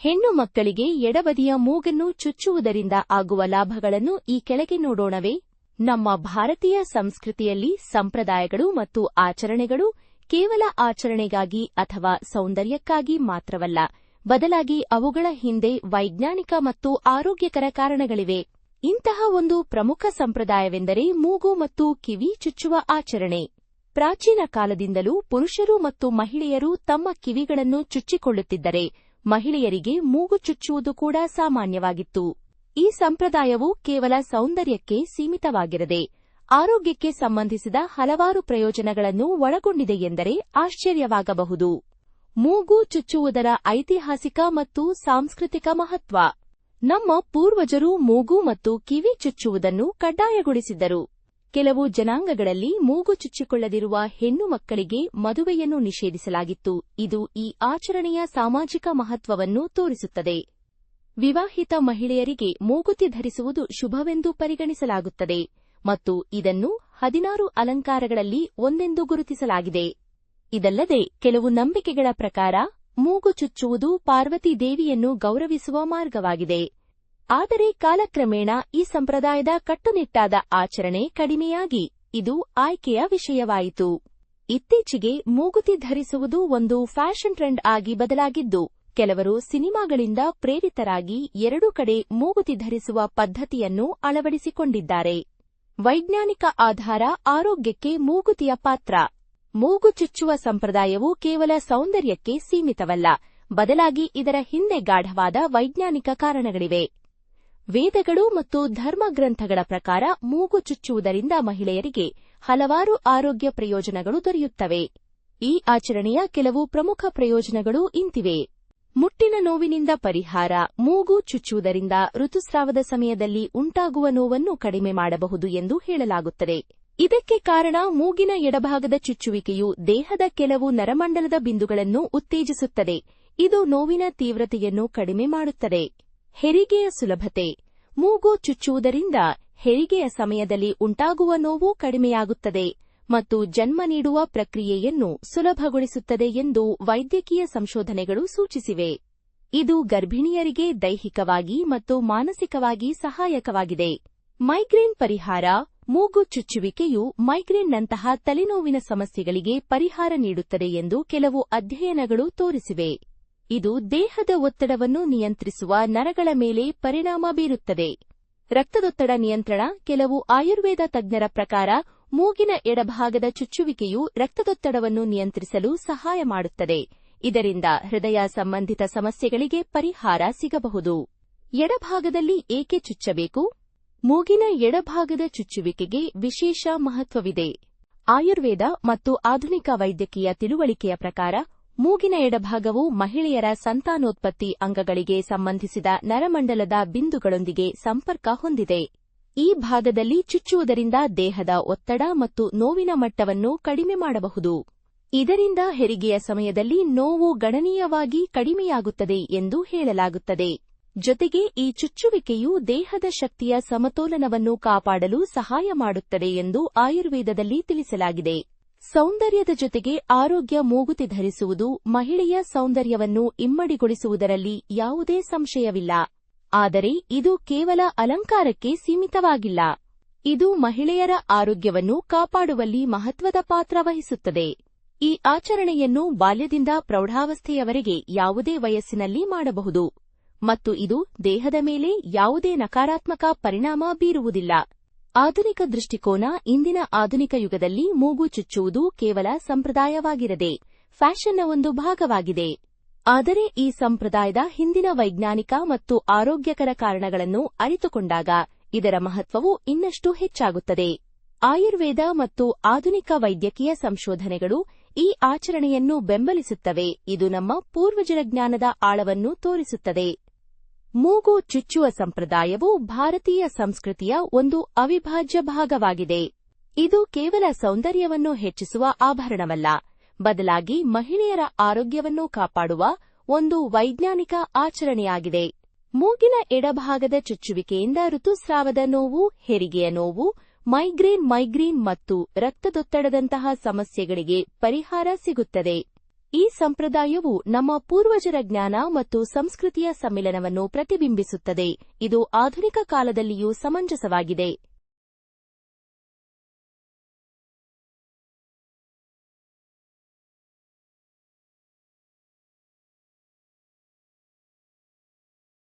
ಹೆಣ್ಣು ಮಕ್ಕಳಿಗೆ ಎಡಬದಿಯ ಮೂಗನ್ನು ಚುಚ್ಚುವುದರಿಂದ ಆಗುವ ಲಾಭಗಳನ್ನು ಈ ಕೆಳಗೆ ನೋಡೋಣವೇ. ನಮ್ಮ ಭಾರತೀಯ ಸಂಸ್ಕೃತಿಯಲ್ಲಿ ಸಂಪ್ರದಾಯಗಳು ಮತ್ತು ಆಚರಣೆಗಳು ಕೇವಲ ಆಚರಣೆಗಾಗಿ ಅಥವಾ ಸೌಂದರ್ಯಕ್ಕಾಗಿ ಮಾತ್ರವಲ್ಲ, ಬದಲಾಗಿ ಅವುಗಳ ಹಿಂದೆ ವೈಜ್ಞಾನಿಕ ಮತ್ತು ಆರೋಗ್ಯಕರ ಕಾರಣಗಳಿವೆ. ಇಂತಹ ಒಂದು ಪ್ರಮುಖ ಸಂಪ್ರದಾಯವೆಂದರೆ ಮೂಗು ಮತ್ತು ಕಿವಿ ಚುಚ್ಚುವ ಆಚರಣೆ. ಪ್ರಾಚೀನ ಕಾಲದಿಂದಲೂ ಪುರುಷರು ಮತ್ತು ಮಹಿಳೆಯರು ತಮ್ಮ ಕಿವಿಗಳನ್ನು ಚುಚ್ಚಿಕೊಳ್ಳುತ್ತಿದ್ದರೆ ಮಹಿಳೆಯರಿಗೆ ಮೂಗು ಚುಚ್ಚುವುದು ಕೂಡ ಸಾಮಾನ್ಯವಾಗಿತ್ತು. ಈ ಸಂಪ್ರದಾಯವು ಕೇವಲ ಸೌಂದರ್ಯಕ್ಕೆ ಸೀಮಿತವಾಗಿರದೆ, ಆರೋಗ್ಯಕ್ಕೆ ಸಂಬಂಧಿಸಿದ ಹಲವಾರು ಪ್ರಯೋಜನಗಳನ್ನು ಒಳಗೊಂಡಿದೆ ಎಂದರೆ ಆಶ್ಚರ್ಯವಾಗಬಹುದು. ಮೂಗು ಚುಚ್ಚುವುದರ ಐತಿಹಾಸಿಕ ಮತ್ತು ಸಾಂಸ್ಕೃತಿಕ ಮಹತ್ವ. ನಮ್ಮ ಪೂರ್ವಜರು ಮೂಗು ಮತ್ತು ಕಿವಿ ಚುಚ್ಚುವುದನ್ನು ಕಡ್ಡಾಯಗೊಳಿಸಿದ್ದರು. ಕೆಲವು ಜನಾಂಗಗಳಲ್ಲಿ ಮೂಗು ಚುಚ್ಚಿಕೊಳ್ಳದಿರುವ ಹೆಣ್ಣು ಮಕ್ಕಳಿಗೆ ಮದುವೆಯನ್ನು ನಿಷೇಧಿಸಲಾಗಿತ್ತು. ಇದು ಈ ಆಚರಣೆಯ ಸಾಮಾಜಿಕ ಮಹತ್ವವನ್ನು ತೋರಿಸುತ್ತದೆ. ವಿವಾಹಿತ ಮಹಿಳೆಯರಿಗೆ ಮೂಗುತಿ ಧರಿಸುವುದು ಶುಭವೆಂದು ಪರಿಗಣಿಸಲಾಗುತ್ತದೆ ಮತ್ತು ಇದನ್ನು ಹದಿನಾರು ಅಲಂಕಾರಗಳಲ್ಲಿ ಒಂದೆಂದು ಗುರುತಿಸಲಾಗಿದೆ. ಇದಲ್ಲದೆ ಕೆಲವು ನಂಬಿಕೆಗಳ ಪ್ರಕಾರ ಮೂಗು ಚುಚ್ಚುವುದು ಪಾರ್ವತಿ ದೇವಿಯನ್ನು ಗೌರವಿಸುವ ಮಾರ್ಗವಾಗಿದೆ. ಆದರೆ ಕಾಲಕ್ರಮೇಣ ಈ ಸಂಪ್ರದಾಯದ ಕಟ್ಟುನಿಟ್ಟಾದ ಆಚರಣೆ ಕಡಿಮೆಯಾಗಿ ಇದು ಆಯ್ಕೆಯ ವಿಷಯವಾಯಿತು. ಇತ್ತೀಚೆಗೆ ಮೂಗುತಿ ಧರಿಸುವುದು ಒಂದು ಫ್ಯಾಷನ್ ಟ್ರೆಂಡ್ ಆಗಿ ಬದಲಾಗಿದ್ದು, ಕೆಲವರು ಸಿನಿಮಾಗಳಿಂದ ಪ್ರೇರಿತರಾಗಿ ಎರಡೂ ಕಡೆ ಮೂಗುತಿ ಧರಿಸುವ ಪದ್ಧತಿಯನ್ನು ಅಳವಡಿಸಿಕೊಂಡಿದ್ದಾರೆ. ವೈಜ್ಞಾನಿಕ ಆಧಾರ ಆರೋಗ್ಯಕ್ಕೆ ಮೂಗುತಿಯ ಪಾತ್ರ. ಮೂಗು ಚುಚ್ಚುವ ಸಂಪ್ರದಾಯವು ಕೇವಲ ಸೌಂದರ್ಯಕ್ಕೆ ಸೀಮಿತವಲ್ಲ, ಬದಲಾಗಿ ಇದರ ಹಿಂದೆ ಗಾಢವಾದ ವೈಜ್ಞಾನಿಕ ಕಾರಣಗಳಿವೆ. ವೇದಗಳು ಮತ್ತು ಧರ್ಮಗ್ರಂಥಗಳ ಪ್ರಕಾರ ಮೂಗು ಚುಚ್ಚುವುದರಿಂದ ಮಹಿಳೆಯರಿಗೆ ಹಲವಾರು ಆರೋಗ್ಯ ಪ್ರಯೋಜನಗಳು ದೊರೆಯುತ್ತವೆ. ಈ ಆಚರಣೆಯ ಕೆಲವು ಪ್ರಮುಖ ಪ್ರಯೋಜನಗಳು ಇಂತಿವೆ. ಮುಟ್ಟಿನ ನೋವಿನಿಂದ ಪರಿಹಾರ, ಮೂಗು ಚುಚ್ಚುವುದರಿಂದ ಋತುಸ್ರಾವದ ಸಮಯದಲ್ಲಿ ಉಂಟಾಗುವ ನೋವನ್ನು ಕಡಿಮೆ ಮಾಡಬಹುದು ಎಂದು ಹೇಳಲಾಗುತ್ತದೆ. ಇದಕ್ಕೆ ಕಾರಣ ಮೂಗಿನ ಎಡಭಾಗದ ಚುಚ್ಚುವಿಕೆಯು ದೇಹದ ಕೆಲವು ನರಮಂಡಲದ ಬಿಂದುಗಳನ್ನು ಉತ್ತೇಜಿಸುತ್ತದೆ. ಇದು ನೋವಿನ ತೀವ್ರತೆಯನ್ನು ಕಡಿಮೆ ಮಾಡುತ್ತದೆ. ಹೆರಿಗೆಯ ಸುಲಭತೆ. ಮೂಗು ಚುಚ್ಚುವುದರಿಂದ ಹೆರಿಗೆಯ ಸಮಯದಲ್ಲಿ ಉಂಟಾಗುವ ನೋವು ಕಡಿಮೆಯಾಗುತ್ತದೆ ಮತ್ತು ಜನ್ಮ ನೀಡುವ ಪ್ರಕ್ರಿಯೆಯನ್ನು ಸುಲಭಗೊಳಿಸುತ್ತದೆ ಎಂದು ವೈದ್ಯಕೀಯ ಸಂಶೋಧನೆಗಳು ಸೂಚಿಸಿವೆ. ಇದು ಗರ್ಭಿಣಿಯರಿಗೆ ದೈಹಿಕವಾಗಿ ಮತ್ತು ಮಾನಸಿಕವಾಗಿ ಸಹಾಯಕವಾಗಿದೆ. ಮೈಗ್ರೇನ್ ಪರಿಹಾರ, ಮೂಗು ಚುಚ್ಚುವಿಕೆಯು ಮೈಗ್ರೇನ್ನಂತಹ ತಲೆನೋವಿನ ಸಮಸ್ಯೆಗಳಿಗೆ ಪರಿಹಾರ ನೀಡುತ್ತದೆ ಎಂದು ಕೆಲವು ಅಧ್ಯಯನಗಳು ತೋರಿಸಿವೆ. ಇದು ದೇಹದ ಒತ್ತಡವನ್ನು ನಿಯಂತ್ರಿಸುವ ನರಗಳ ಮೇಲೆ ಪರಿಣಾಮ ಬೀರುತ್ತದೆ. ರಕ್ತದೊತ್ತಡ ನಿಯಂತ್ರಣ, ಕೆಲವು ಆಯುರ್ವೇದ ತಜ್ಞರ ಪ್ರಕಾರ ಮೂಗಿನ ಎಡಭಾಗದ ಚುಚ್ಚುವಿಕೆಯು ರಕ್ತದೊತ್ತಡವನ್ನು ನಿಯಂತ್ರಿಸಲು ಸಹಾಯ ಮಾಡುತ್ತದೆ. ಇದರಿಂದ ಹೃದಯ ಸಂಬಂಧಿತ ಸಮಸ್ಯೆಗಳಿಗೆ ಪರಿಹಾರ ಸಿಗಬಹುದು. ಎಡಭಾಗದಲ್ಲಿ ಏಕೆ ಚುಚ್ಚಬೇಕು? ಮೂಗಿನ ಎಡಭಾಗದ ಚುಚ್ಚುವಿಕೆಗೆ ವಿಶೇಷ ಮಹತ್ವವಿದೆ. ಆಯುರ್ವೇದ ಮತ್ತು ಆಧುನಿಕ ವೈದ್ಯಕೀಯ ತಿಳುವಳಿಕೆಯ ಪ್ರಕಾರ ಮೂಗಿನ ಎಡಭಾಗವು ಮಹಿಳೆಯರ ಸಂತಾನೋತ್ಪತ್ತಿ ಅಂಗಗಳಿಗೆ ಸಂಬಂಧಿಸಿದ ನರಮಂಡಲದ ಬಿಂದುಗಳೊಂದಿಗೆ ಸಂಪರ್ಕ ಹೊಂದಿದೆ. ಈ ಭಾಗದಲ್ಲಿ ಚುಚ್ಚುವುದರಿಂದ ದೇಹದ ಒತ್ತಡ ಮತ್ತು ನೋವಿನ ಮಟ್ಟವನ್ನು ಕಡಿಮೆ ಮಾಡಬಹುದು. ಇದರಿಂದ ಹೆರಿಗೆಯ ಸಮಯದಲ್ಲಿ ನೋವು ಗಣನೀಯವಾಗಿ ಕಡಿಮೆಯಾಗುತ್ತದೆ ಎಂದು ಹೇಳಲಾಗುತ್ತದೆ. ಜೊತೆಗೆ ಈ ಚುಚ್ಚುವಿಕೆಯು ದೇಹದ ಶಕ್ತಿಯ ಸಮತೋಲನವನ್ನು ಕಾಪಾಡಲು ಸಹಾಯ ಮಾಡುತ್ತದೆ ಎಂದು ಆಯುರ್ವೇದದಲ್ಲಿ ತಿಳಿಸಲಾಗಿದೆ. ಸೌಂದರ್ಯದ ಜೊತೆಗೆ ಆರೋಗ್ಯ ಮೂಗುತಿ ಧರಿಸುವುದು ಮಹಿಳೆಯ ಸೌಂದರ್ಯವನ್ನು ಇಮ್ಮಡಿಗೊಳಿಸುವುದರಲ್ಲಿ ಯಾವುದೇ ಸಂಶಯವಿಲ್ಲ. ಆದರೆ ಇದು ಕೇವಲ ಅಲಂಕಾರಕ್ಕೆ ಸೀಮಿತವಾಗಿಲ್ಲ. ಇದು ಮಹಿಳೆಯರ ಆರೋಗ್ಯವನ್ನು ಕಾಪಾಡುವಲ್ಲಿ ಮಹತ್ವದ ಪಾತ್ರ ವಹಿಸುತ್ತದೆ. ಈ ಆಚರಣೆಯನ್ನು ಬಾಲ್ಯದಿಂದ ಪ್ರೌಢಾವಸ್ಥೆಯವರೆಗೆ ಯಾವುದೇ ವಯಸ್ಸಿನಲ್ಲಿ ಮಾಡಬಹುದು. ಮತ್ತು ಇದು ದೇಹದ ಮೇಲೆ ಯಾವುದೇ ನಕಾರಾತ್ಮಕ ಪರಿಣಾಮ ಬೀರುವುದಿಲ್ಲ. ಆಧುನಿಕ ದೃಷ್ಟಿಕೋನ ಇಂದಿನ ಆಧುನಿಕ ಯುಗದಲ್ಲಿ ಮೂಗು ಚುಚ್ಚುವುದು ಕೇವಲ ಸಂಪ್ರದಾಯವಾಗಿರದೆ ಫ್ಯಾಷನ್ನ ಒಂದು ಭಾಗವಾಗಿದೆ. ಆದರೆ ಈ ಸಂಪ್ರದಾಯದ ಹಿಂದಿನ ವೈಜ್ಞಾನಿಕ ಮತ್ತು ಆರೋಗ್ಯಕರ ಕಾರಣಗಳನ್ನು ಅರಿತುಕೊಂಡಾಗ ಇದರ ಮಹತ್ವವು ಇನ್ನಷ್ಟು ಹೆಚ್ಚಾಗುತ್ತದೆ. ಆಯುರ್ವೇದ ಮತ್ತು ಆಧುನಿಕ ವೈದ್ಯಕೀಯ ಸಂಶೋಧನೆಗಳು ಈ ಆಚರಣೆಯನ್ನು ಬೆಂಬಲಿಸುತ್ತವೆ. ಇದು ನಮ್ಮ ಪೂರ್ವಜರ ಜ್ಞಾನದ ಆಳವನ್ನು ತೋರಿಸುತ್ತದೆ. ಮೂಗು ಚುಚ್ಚುವ ಸಂಪ್ರದಾಯವು ಭಾರತೀಯ ಸಂಸ್ಕೃತಿಯ ಒಂದು ಅವಿಭಾಜ್ಯ ಭಾಗವಾಗಿದೆ. ಇದು ಕೇವಲ ಸೌಂದರ್ಯವನ್ನು ಹೆಚ್ಚಿಸುವ ಆಭರಣವಲ್ಲ. ಬದಲಾಗಿ ಮಹಿಳೆಯರ ಆರೋಗ್ಯವನ್ನು ಕಾಪಾಡುವ ಒಂದು ವೈಜ್ಞಾನಿಕ ಆಚರಣೆಯಾಗಿದೆ. ಮೂಗಿನ ಎಡಭಾಗದ ಚುಚ್ಚುವಿಕೆಯಿಂದ ಋತುಸ್ರಾವದ ನೋವು, ಹೆರಿಗೆಯ ನೋವು, ಮೈಗ್ರೇನ್ ಮೈಗ್ರೇನ್ ಮತ್ತು ರಕ್ತದೊತ್ತಡದಂತಹ ಸಮಸ್ಯೆಗಳಿಗೆ ಪರಿಹಾರ ಸಿಗುತ್ತದೆ. ಈ ಸಂಪ್ರದಾಯವು ನಮ್ಮ ಪೂರ್ವಜರ ಜ್ಞಾನ ಮತ್ತು ಸಂಸ್ಕೃತಿಯ ಸಮ್ಮಿಲನವನ್ನು ಪ್ರತಿಬಿಂಬಿಸುತ್ತದೆ. ಇದು ಆಧುನಿಕ ಕಾಲದಲ್ಲಿಯೂ ಸಮಂಜಸವಾಗಿದೆ.